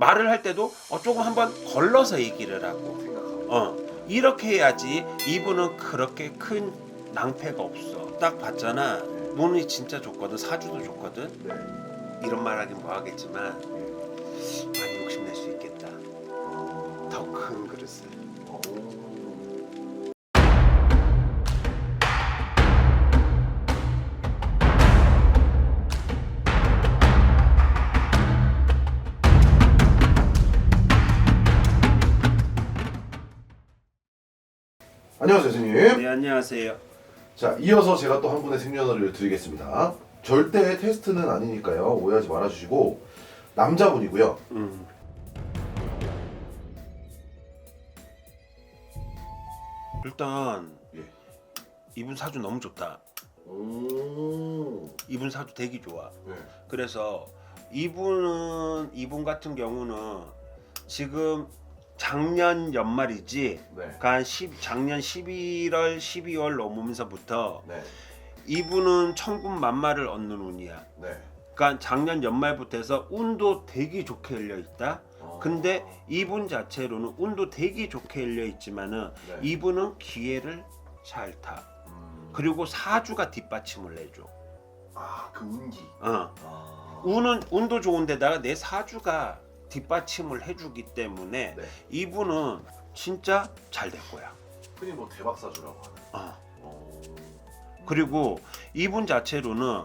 말을 할 때도 어, 조금 한번 걸러서 얘기를 하고. 어 이렇게 해야지 이분은 그렇게 큰 낭패가 없어 딱 봤잖아 눈이 진짜 좋거든 사주도 좋거든 네. 이런 말 하긴 뭐 하겠지만 예. 많이 욕심낼 수 있겠다 어. 더큰 그릇을 안녕하세요, 선생님. 네 안녕하세요 자, 이어서 제가 또 한 분의 생년월일을 드리겠습니다. 절대 테스트는 아니니까요. 오해하지 말아주시고 남자분이고요. 음. 일단 예. 이분 사주 너무 좋다 오. 이분 사주 되게 좋아 네. 그래서 이분은 이분 같은 경우는 지금 작년 연말이지 네. 그러니까 한 10, 작년 11월 12월 넘으면서부터 네. 이분은 천군 만마를 얻는 운이야 네. 그러니까 작년 연말부터 해서 운도 되게 좋게 열려 있다 어. 근데 이분 자체로는 운도 되게 좋게 열려 있지만은 네. 이분은 기회를 잘 타. 음. 그리고 사주가 뒷받침을 해줘. 아, 그 운기. 어. 아. 운은 운도 좋은데다가 내 사주가 뒷받침을 해주기 때문에 네. 이분은 진짜 잘 될 거야. 흔히 뭐 대박 사주라고 하는. 어. 어. 그리고 이분 자체로는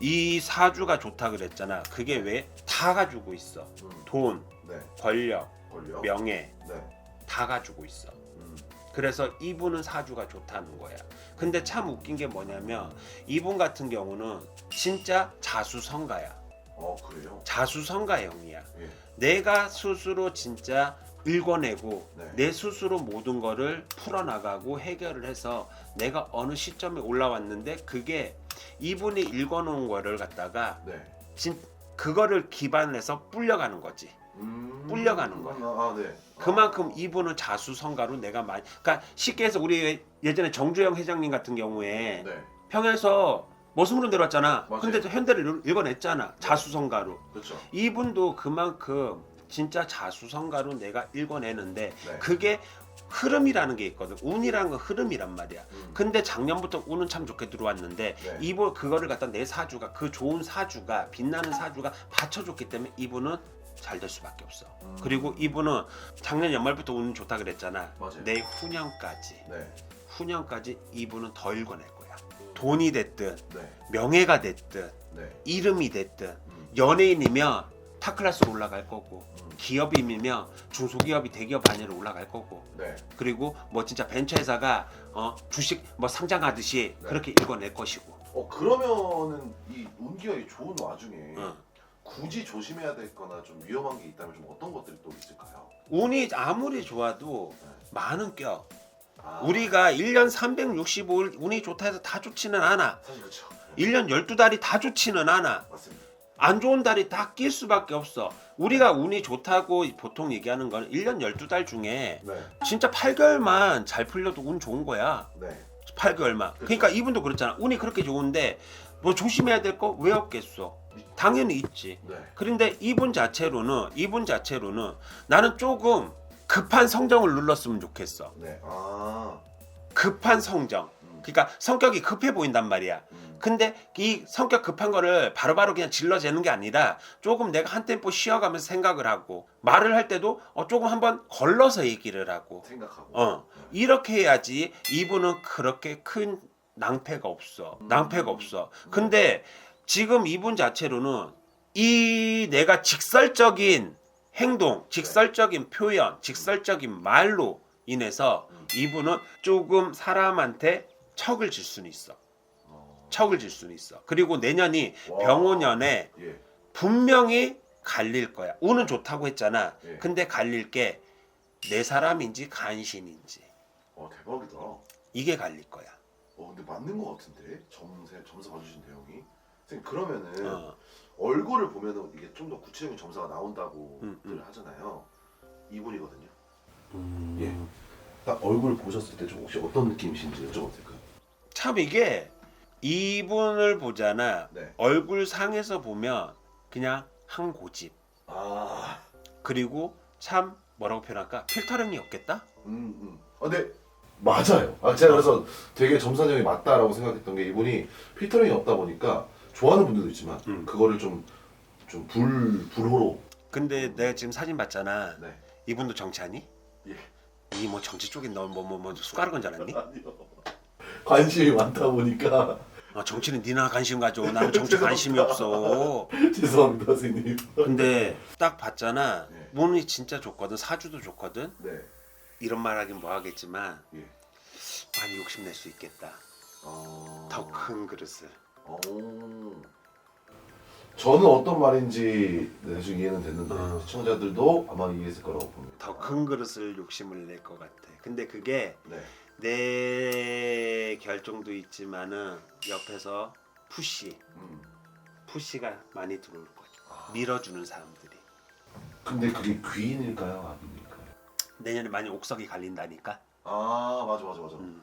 이 사주가 좋다 그랬잖아. 그게 왜 다 가지고 있어. 음. 돈, 네. 권력, 걸려. 명예 네. 다 가지고 있어. 음. 그래서 이분은 사주가 좋다는 거야. 근데 참 웃긴 게 뭐냐면 이분 같은 경우는 진짜 자수성가야. 어, 그래요. 자수성가형이야. 예. 내가 스스로 진짜 읽어내고 네. 내 스스로 모든 거를 풀어나가고 해결을 해서 내가 어느 시점에 올라왔는데 그게 이분이 읽어놓은 거를 갖다가 네. 진 그거를 기반을 해서 불려가는 거지. 음. 불려가는 거야. 아, 네. 그만큼 이분은 자수성가로 내가 많이 그러니까 쉽게 해서 우리 예전에 정주영 회장님 같은 경우에 네. 평에서 머슴으로 내려왔잖아. 맞아요. 근데 또 현대를 읽어냈잖아. 자수성가로. 그렇죠. 이분도 그만큼 진짜 자수성가로 내가 읽어내는데 네. 그게 흐름이라는 게 있거든. 운이라는 건 흐름이란 말이야. 음. 근데 작년부터 운은 참 좋게 들어왔는데 네. 이분 그거를 갖다 내 사주가 그 좋은 사주가 빛나는 사주가 받쳐줬기 때문에 이분은 잘 될 수밖에 없어. 음. 그리고 이분은 작년 연말부터 운 좋다 그랬잖아. 맞아요. 내 후년까지 네. 후년까지 이분은 더 읽어낼 거야. 돈이 됐든 네. 명예가 됐든 네. 이름이 됐든 음. 연예인이면 타클라스로 올라갈 거고 음. 기업인이면 중소기업이 대기업 안으로 올라갈 거고 네. 그리고 뭐 진짜 벤처회사가 어 주식 뭐 상장하듯이 네. 그렇게 읽어낼 것이고 어 그러면은 이 운기가 이 좋은 와중에 어. 굳이 조심해야 될 거나 좀 위험한 게 있다면 좀 어떤 것들이 또 있을까요? 운이 아무리 좋아도 네. 많은 껴 아, 우리가 1년 365일 운이 좋다 해서 다 좋지는 않아 사실 그렇죠. 1년 12달이 다 좋지는 않아 맞습니다. 안 좋은 달이 다 낄 수밖에 없어 우리가 운이 좋다고 보통 얘기하는 건 1년 12달 중에 네. 진짜 8개월만 잘 풀려도 운 좋은 거야 네. 8개월만 그렇죠. 그러니까 이분도 그렇잖아 운이 그렇게 좋은데 뭐 조심해야 될 거 왜 없겠어 당연히 있지 네. 그런데 이분 자체로는 이분 자체로는 나는 조금 급한 성정을 눌렀으면 좋겠어 네. 아. 급한 성정 음. 그러니까 성격이 급해 보인단 말이야 음. 근데 이 성격 급한 거를 바로 바로 그냥 질러재는 게 아니라 조금 내가 한 템포 쉬어가면서 생각을 하고 말을 할 때도 어 조금 한번 걸러서 얘기를 하고 생각하고. 어 네. 이렇게 해야지 이분은 그렇게 큰 낭패가 없어 음. 낭패가 없어 근데 지금 이분 자체로는 이 내가 직설적인 행동 직설적인 표현 직설적인 말로 인해서 음. 이분은 조금 사람한테 척을 질 수는 있어 어. 척을 질 수는 있어. 그리고 내년이 와. 병오년에 예. 분명히 갈릴 거야. 운은 좋다고 했잖아. 예. 근데 갈릴 게 내 사람인지 간신인지 어 대박이다. 이게 갈릴 거야. 어 근데 맞는 것 같은데 점세 점수 봐주신 내용이. 선생님 그러면은 어. 얼굴을 보면은 이게 좀 더 구체적인 점수가 나온다고 음, 음. 들 하잖아요. 이분이거든요. 음. 예. 딱 얼굴 보셨을 때 좀 혹시 어떤 느낌이신지 여쭤봐도 될까요? 참 이게 이분을 보잖아. 네. 얼굴 상에서 보면 그냥 한 고집. 아. 그리고 참 뭐라고 표현할까 필터링이 없겠다. 음, 음. 아, 네. 맞아요. 아, 제가 그래서 되게 점사정이 맞다라고 생각했던 게 이분이 필터링이 없다 보니까 좋아하는 분들도 있지만 음. 그거를 좀 좀 불 불호로 근데 내가 지금 사진 봤잖아. 네. 이분도 정치하니? 예. 이 뭐 정치 쪽에 너뭐뭐 뭐 숟가락은 줄 알았니? 아니요. 관심이 많다 보니까 어, 정치는 니나 관심 가져. 나는 정치 관심이 없어. 죄송합니다, 선생님. 근데 딱 봤잖아. 네. 몸이 진짜 좋거든. 사주도 좋거든. 네. 이런 말 하긴 뭐 하겠지만 예. 많이 욕심낼 수 있겠다. 어... 더 큰 그릇을. 어... 저는 어떤 말인지 대충 이해는 됐는데 어. 시청자들도 아마 이해했을 거라고 봅니다. 더 큰 그릇을 욕심을 낼 것 같아. 근데 그게 네. 내 결정도 있지만은 옆에서 푸시, 음. 푸시가 많이 들어올 거야. 아. 밀어주는 사람들이. 근데 그게 귀인일까요, 악인일까요? 내년에 많이 옥석이 갈린다니까. 아 맞아 맞아 맞아. 음.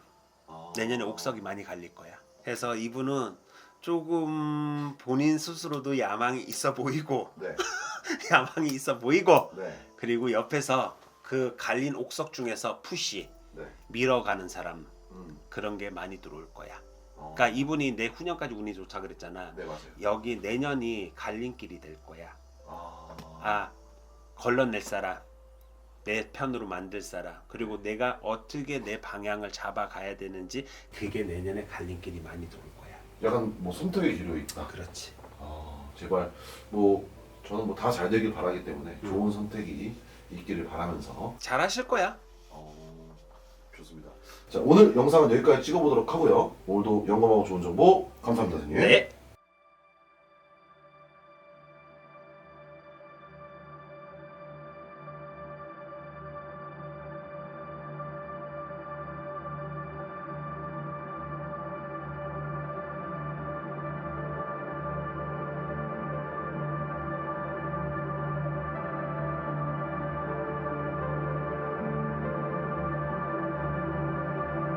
아. 내년에 옥석이 많이 갈릴 거야. 해서 이분은 조금 본인 스스로도 야망이 있어 보이고 네. 야망이 있어 보이고 네. 그리고 옆에서 그 갈린 옥석 중에서 푸시 네. 밀어가는 사람 음. 그런 게 많이 들어올 거야. 어. 그러니까 이분이 내 후년까지 운이 좋다 그랬잖아. 네 맞아요. 여기 내년이 갈림길이 될 거야. 아. 아 걸러낼 사람 내 편으로 만들 사람 그리고 내가 어떻게 내 방향을 잡아가야 되는지 그게 내년에 갈림길이 많이 들어올 거야. 약간 뭐 선택의 기로 있다. 그렇지. 아 제발 뭐 저는 뭐 다 잘 되길 바라기 때문에 음. 좋은 선택이 있기를 바라면서 잘하실 거야. 어, 좋습니다. 자 오늘 영상은 여기까지 찍어보도록 하고요. 오늘도 영감하고 좋은 정보 감사합니다, 선생님. 네.